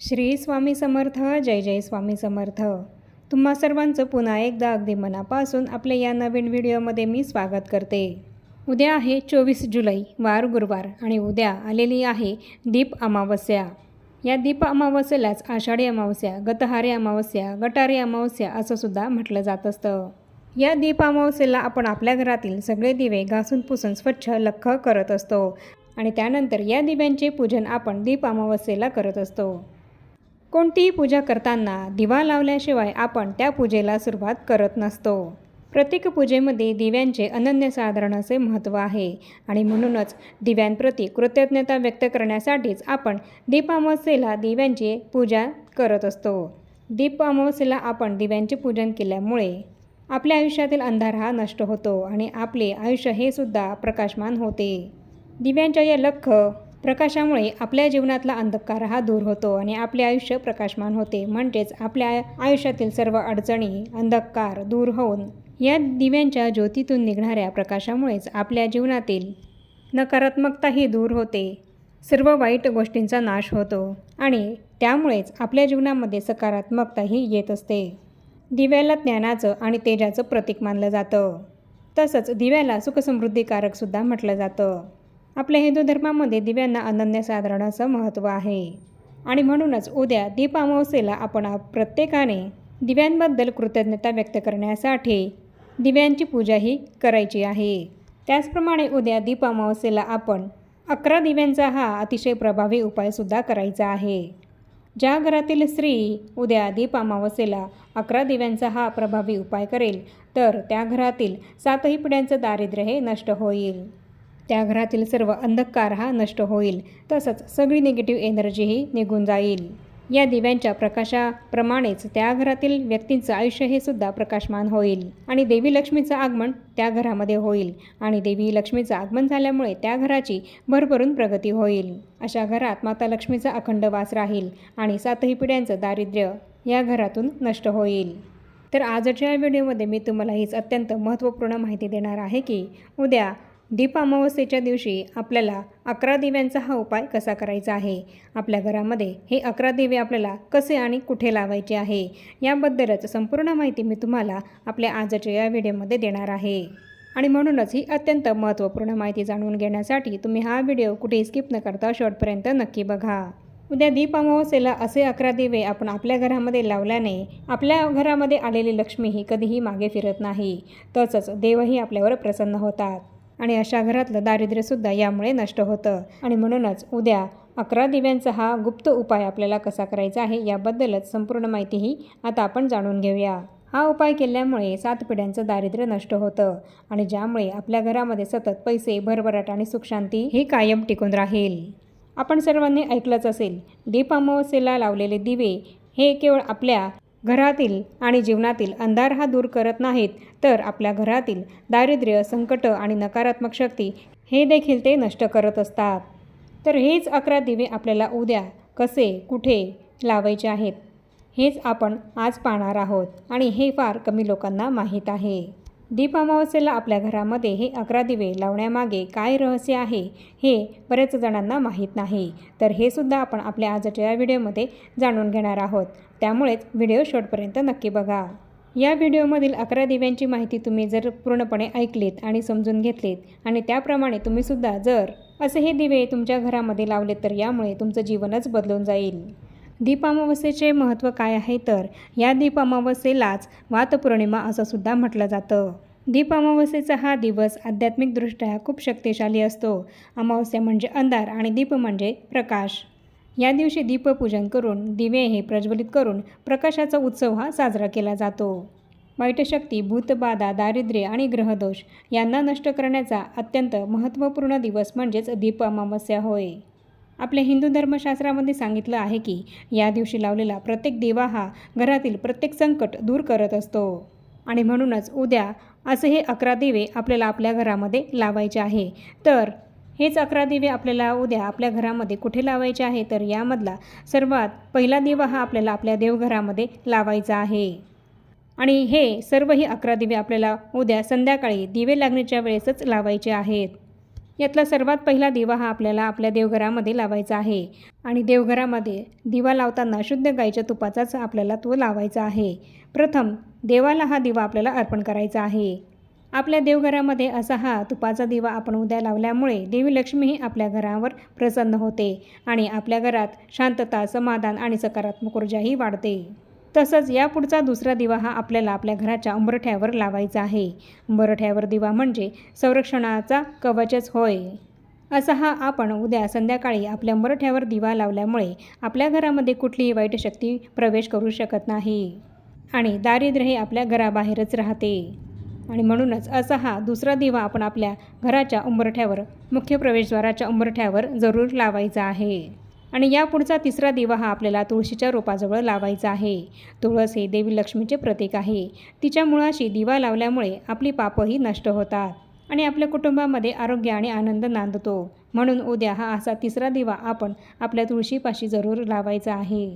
श्री स्वामी समर्थ जय जय स्वामी समर्थ. तुम्हा सर्वांचं पुन्हा एकदा अगदी मनापासून आपल्या या नवीन व्हिडिओमध्ये मी स्वागत करते. उद्या आहे चोवीस जुलै वार गुरुवार आणि उद्या आलेली आहे दीप अमावस्या. या दीप अमावस्येलाच आषाढी अमावस्या गतहारी अमावस्या गटारी अमावस्या असं सुद्धा म्हटलं जात असतं. या दीप अमावस्येला आपण आपल्या घरातील सगळे दिवे घासून पुसून स्वच्छ लख्ख करत असतो आणि त्यानंतर या दिव्यांचे पूजन आपण दीप अमावस्येला करत असतो. कोणतीही पूजा करताना दिवा लावल्याशिवाय आपण त्या पूजेला सुरुवात करत नसतो. प्रत्येक पूजेमध्ये दिव्यांचे अनन्यसाधारण असे महत्त्व आहे आणि म्हणूनच दिव्यांप्रती कृतज्ञता व्यक्त करण्यासाठीच आपण दीप अमावस्येला दिव्यांची पूजा करत असतो. दीप अमावस्येला आपण दिव्यांचे पूजन केल्यामुळे आपल्या आयुष्यातील अंधार हा नष्ट होतो आणि आपले आयुष्य हे सुद्धा प्रकाशमान होते. दिव्यांच्या या लख्ख प्रकाशामुळे आपल्या जीवनातला अंधकार हा दूर होतो आणि आपले आयुष्य प्रकाशमान होते. म्हणजेच आपल्या आयुष्यातील सर्व अडचणी अंधकार दूर होऊन या दिव्यांच्या ज्योतीतून निघणाऱ्या प्रकाशामुळेच आपल्या जीवनातील नकारात्मकताही दूर होते. सर्व वाईट गोष्टींचा नाश होतो आणि त्यामुळेच आपल्या जीवनामध्ये सकारात्मकताही येत असते. दिव्याला ज्ञानाचं आणि तेजाचं प्रतीक मानलं जातं. तसंच दिव्याला सुखसमृद्धीकारकसुद्धा म्हटलं जातं. आपल्या हिंदू धर्मामध्ये दिव्यांना अनन्यसाधारण असं महत्त्व आहे. आणि म्हणूनच उद्या दीप अमावस्येला आपण प्रत्येकाने दिव्यांबद्दल कृतज्ञता व्यक्त करण्यासाठी दिव्यांची पूजाही करायची आहे. त्याचप्रमाणे उद्या दीप अमावस्येला आपण अकरा दिव्यांचा हा अतिशय प्रभावी उपायसुद्धा करायचा आहे. ज्या घरातील स्त्री उद्या दीप अमावस्येला अकरा दिव्यांचा हा प्रभावी उपाय करेल तर त्या घरातील सातही पिढ्यांचं दारिद्र्य हे नष्ट होईल. त्या घरातील सर्व अंधकार हा नष्ट होईल. तसंच सगळी निगेटिव्ह एनर्जीही निघून जाईल. या दिव्यांच्या प्रकाशाप्रमाणेच त्या घरातील व्यक्तींचं आयुष्य हे सुद्धा प्रकाशमान होईल. आणि देवी लक्ष्मीचं आगमन त्या घरामध्ये होईल. आणि देवी लक्ष्मीचं आगमन झाल्यामुळे त्या घराची भरभरून प्रगती होईल. अशा घरात माता लक्ष्मीचा अखंड वास राहील आणि सातही पिढ्यांचं दारिद्र्य या घरातून नष्ट होईल. तर आजच्या व्हिडिओमध्ये मी तुम्हाला हीच अत्यंत महत्त्वपूर्ण माहिती देणार आहे की उद्या दीप अमावस्येच्या दिवशी आपल्याला अकरा दिव्यांचा हा उपाय कसा करायचा आहे? आपल्या घरामध्ये हे अकरा दिवे आपल्याला कसे आणि कुठे लावायचे आहे? याबद्दलच संपूर्ण माहिती मी तुम्हाला आपल्या आजच्या या व्हिडिओमध्ये देणार आहे. आणि म्हणूनच ही अत्यंत महत्त्वपूर्ण माहिती जाणून घेण्यासाठी तुम्ही हा व्हिडिओ कुठेही स्किप न करता शेवटपर्यंत नक्की बघा. उद्या दीप अमावस्येला असे अकरा दिवे आपण आपल्या घरामध्ये लावल्याने आपल्या घरामध्ये आलेली लक्ष्मी ही कधीही मागे फिरत नाही. तसंच देवही आपल्यावर प्रसन्न होतात. आणि अशा घरातलं दारिद्र्यसुद्धा यामुळे नष्ट होतं. आणि म्हणूनच उद्या अकरा दिव्यांचा हा गुप्त उपाय आपल्याला कसा करायचा आहे याबद्दलच संपूर्ण माहितीही आता आपण जाणून घेऊया. हा उपाय केल्यामुळे सात पिढ्यांचं दारिद्र्य नष्ट होतं आणि ज्यामुळे आपल्या घरामध्ये सतत पैसे भरभराट आणि सुखशांती ही कायम टिकून राहील. आपण सर्वांनी ऐकलंच असेल दीप अमावस्येला लावलेले दिवे हे केवळ आपल्या घरातील आणि जीवनातील अंधार हा दूर करत नाहीत तर आपल्या घरातील दारिद्र्य संकट आणि नकारात्मक शक्ती हे देखील ते नष्ट करत असतात. तर हेच अकरा दिवे आपल्याला उद्या कसे कुठे लावायचे आहेत हेच आपण आज पाहणार आहोत आणि हे फार कमी लोकांना माहीत आहे. दीप अमावस्येला आपल्या घरामध्ये हे अकरा दिवे लावण्यामागे काय रहस्य आहे हे बरेच जणांना माहीत नाही. तर हे सुद्धा आपण आपल्या आजच्या या व्हिडिओमध्ये जाणून घेणार आहोत. त्यामुळेच व्हिडिओ शेवटपर्यंत नक्की बघा. या व्हिडिओमधील अकरा दिव्यांची माहिती तुम्ही जर पूर्णपणे ऐकलीत आणि समजून घेतलीत आणि त्याप्रमाणे तुम्हीसुद्धा जर असे हे दिवे तुमच्या घरामध्ये लावलेत तर यामुळे तुमचं जीवनच बदलून जाईल. दीपामावस्येचे महत्त्व काय आहे तर या दीप अमावस्येलाच वातपौर्णिमा असं सुद्धा म्हटलं जातं. दीप अमावस्येचा हा दिवस आध्यात्मिकदृष्ट्या खूप शक्तिशाली असतो. अमावस्या म्हणजे अंधार आणि दीप म्हणजे प्रकाश. या दिवशी दीपपूजन करून दिवे हे प्रज्वलित करून प्रकाशाचा उत्सव हा साजरा केला जातो. वाईट शक्ती भूतबाधा दारिद्र्य आणि ग्रहदोष यांना नष्ट करण्याचा अत्यंत महत्त्वपूर्ण दिवस म्हणजेच दीप अमावस्या होय. आपल्या हिंदू धर्मशास्त्रामध्ये सांगितलं आहे की या दिवशी लावलेला प्रत्येक दिवा हा घरातील प्रत्येक संकट दूर करत असतो. आणि म्हणूनच उद्या असे हे अकरा दिवे आपल्याला आपल्या घरामध्ये लावायचे आहे. तर हेच अकरा दिवे आपल्याला उद्या आपल्या घरामध्ये कुठे लावायचे आहे? तर यामधला सर्वात पहिला दिवा हा आपल्याला आपल्या देवघरामध्ये लावायचा आहे. आणि हे सर्व ही अकरा दिवे आपल्याला उद्या संध्याकाळी दिवे लागण्याच्या वेळेसच लावायचे आहेत. यातला सर्वात पहिला दिवा हा आपल्याला आपल्या देवघरामध्ये लावायचा आहे. आणि देवघरामध्ये दिवा लावताना शुद्ध गाईच्या तुपाचाच आपल्याला तो लावायचा आहे. प्रथम देवाला हा दिवा आपल्याला अर्पण करायचा आहे. आपल्या देवघरामध्ये असा हा तुपाचा दिवा आपण उद्या लावल्यामुळे देवी लक्ष्मीही आपल्या घरावर प्रसन्न होते आणि आपल्या घरात शांतता समाधान आणि सकारात्मक ऊर्जाही वाढते. तसंच यापुढचा दुसरा दिवा हा आपल्याला आपल्या घराच्या उंबरठ्यावर लावायचा आहे. उंबरठ्यावर दिवा म्हणजे संरक्षणाचा कवचच होय. असा हा आपण उद्या संध्याकाळी आपल्या उंबरठ्यावर दिवा लावल्यामुळे आपल्या घरामध्ये कुठलीही वाईट शक्ती प्रवेश करू शकत नाही. आणि दारिद्र्य हे आपल्या घराबाहेरच राहते. आणि म्हणूनच असा हा दुसरा दिवा आपण आपल्या घराच्या उंबरठ्यावर मुख्य प्रवेशद्वाराच्या उंबरठ्यावर जरूर लावायचा आहे. आणि यापुढचा तिसरा दिवा हा आपल्याला तुळशीच्या रोपाजवळ लावायचा आहे. तुळस हे देवी लक्ष्मीचे प्रतीक आहे. तिच्या मुळाशी दिवा लावल्यामुळे आपली पापही नष्ट होतात आणि आपल्या कुटुंबामध्ये आरोग्य आणि आनंद नांदतो. म्हणून उद्या हा असा तिसरा दिवा आपण आपल्या तुळशीपाशी जरूर लावायचा आहे.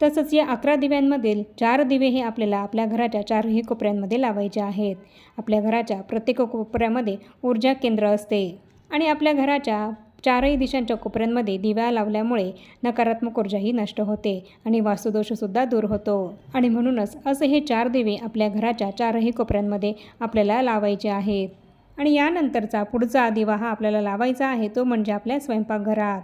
तसंच या अकरा दिव्यांमधील चार दिवे हे आपल्याला आपल्या घराच्या चारही कोपऱ्यांमध्ये लावायचे आहेत. आपल्या घराच्या प्रत्येक कोपऱ्यामध्ये ऊर्जा केंद्र असते आणि आपल्या घराच्या चारही दिशांच्या कोपऱ्यांमध्ये दिव्या लावल्यामुळे नकारात्मक ऊर्जाही नष्ट होते आणि वास्तुदोषसुद्धा दूर होतो. आणि म्हणूनच असे हे चार दिवे आपल्या घराच्या चारही कोपऱ्यांमध्ये आपल्याला लावायचे आहेत. आणि यानंतरचा पुढचा दिवा हा आपल्याला लावायचा आहे तो म्हणजे आपल्या स्वयंपाकघरात.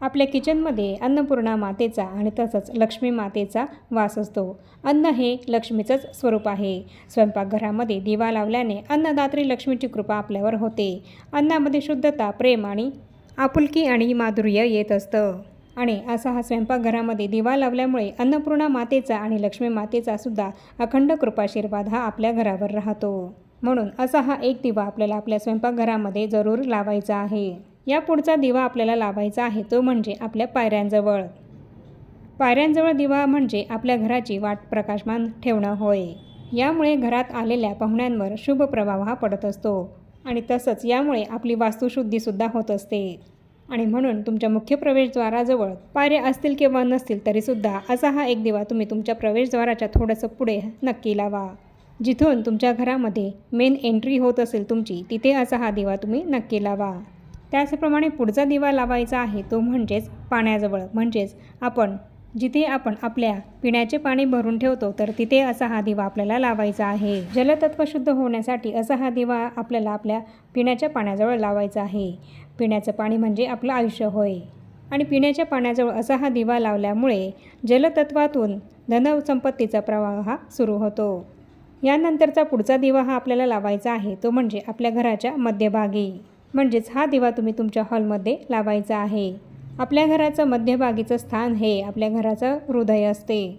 आपल्या किचनमध्ये अन्नपूर्णा मातेचा आणि तसंच लक्ष्मी मातेचा वास असतो. अन्न हे लक्ष्मीचंच स्वरूप आहे. स्वयंपाकघरामध्ये दिवा लावल्याने अन्नदात्री लक्ष्मीची कृपा आपल्यावर होते. अन्नामध्ये शुद्धता प्रेम आणि आपुलकी आणि माधुर्य येत असतं. आणि असा हा स्वयंपाकघरामध्ये दिवा लावल्यामुळे अन्नपूर्णा मातेचा आणि लक्ष्मी मातेचा सुद्धा अखंड कृपाशीर्वाद हा आपल्या घरावर राहतो. म्हणून असा हा एक दिवा आपल्याला आपल्या स्वयंपाकघरामध्ये जरूर लावायचा आहे. या पुढचा दिवा आपल्याला लावायचा आहे तो म्हणजे आपल्या पायऱ्यांजवळ. पायऱ्यांजवळ दिवा म्हणजे आपल्या घराची वाट प्रकाशमान ठेवणं होय. यामुळे घरात आलेल्या पाहुण्यांवर शुभ प्रभाव हा पडत असतो. आणि तसंच यामुळे आपली वास्तुशुद्धीसुद्धा होत असते. आणि म्हणून तुमच्या मुख्य प्रवेशद्वाराजवळ पायऱ्या असतील किंवा नसतील तरीसुद्धा असा हा एक दिवा तुम्ही तुमच्या प्रवेशद्वाराच्या थोडंसं पुढे नक्की लावा. जिथून तुमच्या घरामध्ये मेन एंट्री होत असेल तुमची तिथे असा हा दिवा तुम्ही नक्की लावा. त्याचप्रमाणे पुढचा दिवा लावायचा आहे तो म्हणजेच पाण्याजवळ. म्हणजेच आपण जिथे आपण आपल्या पिण्याचे पाणी भरून ठेवतो तर तिथे असा हा दिवा आपल्याला लावायचा आहे. जलतत्व शुद्ध होण्यासाठी असा हा दिवा आपल्याला आपल्या पिण्याच्या पाण्याजवळ लावायचा आहे. पिण्याचं पाणी म्हणजे आपलं आयुष्य होय. आणि पिण्याच्या पाण्याजवळ असा हा दिवा लावल्यामुळे जलतत्वातून धनसंपत्तीचा प्रवाह हा सुरू होतो. यानंतरचा पुढचा दिवा हा आपल्याला लावायचा आहे तो म्हणजे आपल्या घराच्या मध्यभागी. म्हणजेच हा दिवा तुम्ही तुमच्या हॉलमध्ये लावायचा आहे. आपल्या घराचं मध्यभागीचं स्थान हे आपल्या घराचं हृदय असते.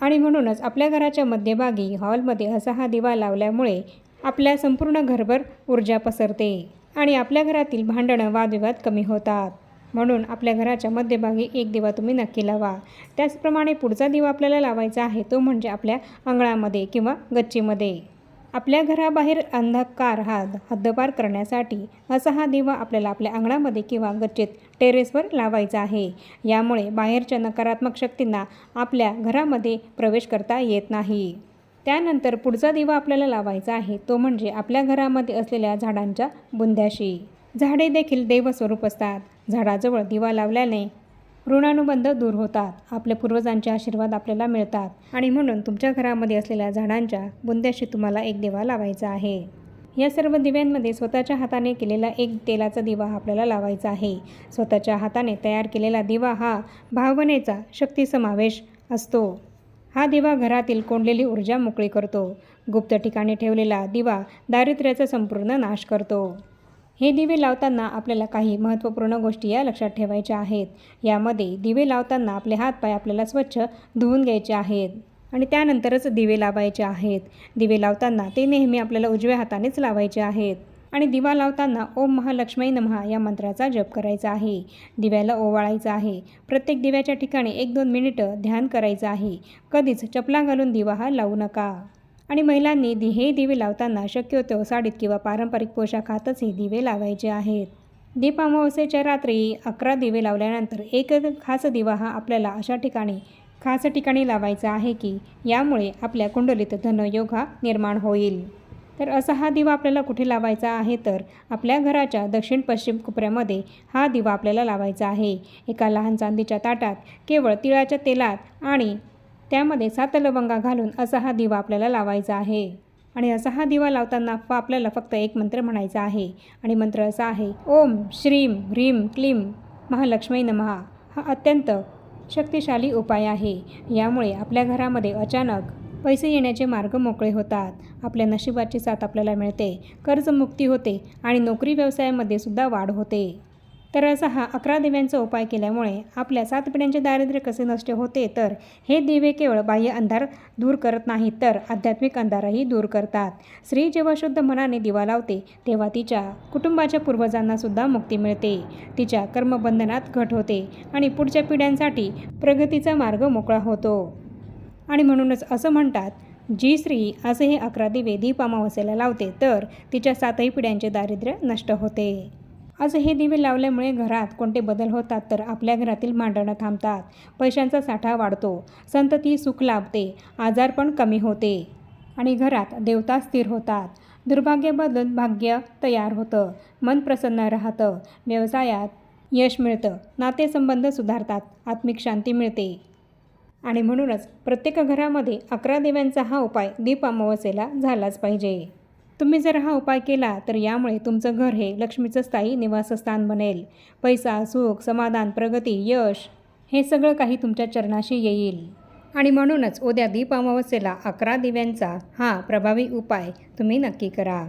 आणि म्हणूनच आपल्या घराच्या मध्यभागी हॉलमध्ये असा हा दिवा लावल्यामुळे आपल्या संपूर्ण घरभर ऊर्जा पसरते आणि आपल्या घरातील भांडणं वादविवाद कमी होतात. म्हणून आपल्या घराच्या मध्यभागी एक दिवा तुम्ही नक्की लावा. त्याचप्रमाणे पुढचा दिवा आपल्याला लावायचा आहे तो म्हणजे आपल्या अंगणामध्ये किंवा गच्चीमध्ये. आपल्या घराबाहेर अंधकार हा हद्दपार करण्यासाठी असा हा दिवा आपल्याला आपल्या अंगणामध्ये किंवा गच्चीत टेरेसवर लावायचा आहे. यामुळे बाहेरच्या नकारात्मक शक्तींना आपल्या घरामध्ये प्रवेश करता येत नाही. त्यानंतर पुढचा दिवा आपल्याला लावायचा आहे तो म्हणजे आपल्या घरामध्ये असलेल्या झाडांच्या बुंद्याशी. झाडे देखील देवस्वरूप असतात. झाडाजवळ दिवा लावल्याने ऋणानुबंध दूर होतात. आपल्या पूर्वजांचे आशीर्वाद आपल्याला मिळतात. आणि म्हणून तुमच्या घरामध्ये असलेल्या झाडांच्या बुंद्याशी तुम्हाला एक दिवा लावायचा आहे. या सर्व दिव्यांमध्ये स्वतःच्या हाताने केलेला एक तेलाचा दिवा आपल्याला लावायचा आहे. स्वतःच्या हाताने तयार केलेला दिवा हा भावनेचा शक्ती समावेश असतो. हा दिवा घरातील कोंडलेली ऊर्जा मोकळी करतो. गुप्त ठिकाणी ठेवलेला दिवा दारिद्र्याचा संपूर्ण नाश करतो. हे दिवे लावताना आपल्याला काही महत्त्वपूर्ण गोष्टी या लक्षात ठेवायच्या आहेत. यामध्ये दिवे लावताना आपले हातपाय आपल्याला स्वच्छ धुवून घ्यायचे आहेत आणि त्यानंतरच दिवे लावायचे आहेत. दिवे लावताना ते नेहमी आपल्याला उजव्या हातानेच लावायचे आहेत आणि दिवा लावताना ओम महालक्ष्मी नमहा या मंत्राचा जप करायचा आहे. दिव्याला ओवाळायचा आहे. प्रत्येक दिव्याच्या ठिकाणी एक दोन मिनिटं ध्यान करायचं आहे. कधीच चपला घालून दिवा हा लावू नका. आणि महिलांनी दि हे दिवे लावताना शक्यतो साडीत किंवा पारंपरिक पोशाखातच हे दिवे लावायचे आहेत. दीप अमावस्येच्या रात्री अकरा दिवे लावल्यानंतर एक खास दिवा हा आपल्याला अशा ठिकाणी खास ठिकाणी लावायचा आहे की यामुळे आपल्या कुंडलीत धनयोग हा निर्माण होईल. तर असा हा दिवा आपल्याला कुठे लावायचा आहे? तर आपल्या घराच्या दक्षिण पश्चिम कोपऱ्यामध्ये हा दिवा आपल्याला लावायचा आहे. एका लहान चांदीच्या ताटात केवळ तिळाच्या तेलात आणि त्यामध्ये सात लवंगा घालून असा हा दिवा आपल्याला लावायचा आहे. आणि असा हा दिवा लावताना आपल्याला फक्त एक मंत्र म्हणायचा आहे. आणि मंत्र असा आहे ओम श्रीम ह्रीम क्लीम महालक्ष्मी नमहा हा अत्यंत शक्तिशाली उपाय आहे. यामुळे आपल्या घरामध्ये अचानक पैसे येण्याचे मार्ग मोकळे होतात. आपल्या नशिबाची साथ आपल्याला मिळते. कर्जमुक्ती होते. आणि नोकरी व्यवसायामध्ये सुद्धा वाढ होते. तर असा हा अकरा दिव्यांचा उपाय केल्यामुळे आपल्या सात पिढ्यांचे दारिद्र्य कसे नष्ट होते तर हे दिवे केवळ बाह्य अंधार दूर करत नाहीत तर आध्यात्मिक अंधारही दूर करतात. स्त्री जेव्हा शुद्ध मनाने दिवा लावते तेव्हा तिच्या कुटुंबाच्या पूर्वजांना सुद्धा मुक्ती मिळते. तिच्या कर्मबंधनात घट होते आणि पुढच्या पिढ्यांसाठी प्रगतीचा मार्ग मोकळा होतो. आणि म्हणूनच असं म्हणतात जी स्त्री असे हे अकरा दिवे दीप अमावस्येला लावते तर तिच्या सातही पिढ्यांचे दारिद्र्य नष्ट होते. आज हे दिवे लावल्यामुळे घरात कोणते बदल होतात तर आपल्या घरातील मांडणं थांबतात. पैशांचा साठा वाढतो. संतती सुख लाभते. आजारपण कमी होते. आणि घरात देवता स्थिर होतात. दुर्भाग्य बदलून भाग्य तयार होतं. मन प्रसन्न राहतं. व्यवसायात यश मिळतं. नातेसंबंध सुधारतात. आत्मिक शांती मिळते. आणि म्हणूनच प्रत्येक घरामध्ये अकरा दिव्यांचा हा उपाय दीप अमावस्येला झालाच पाहिजे. तुम्ही जर हा उपाय केला तर यामुळे तुमचं घर हे लक्ष्मीचं स्थायी निवासस्थान बनेल. पैसा सुख समाधान प्रगती यश हे सगळं काही तुमच्या चरणाशी येईल. आणि म्हणूनच उद्या दीप अमावस्येला अकरा दिव्यांचा हा प्रभावी उपाय तुम्ही नक्की करा.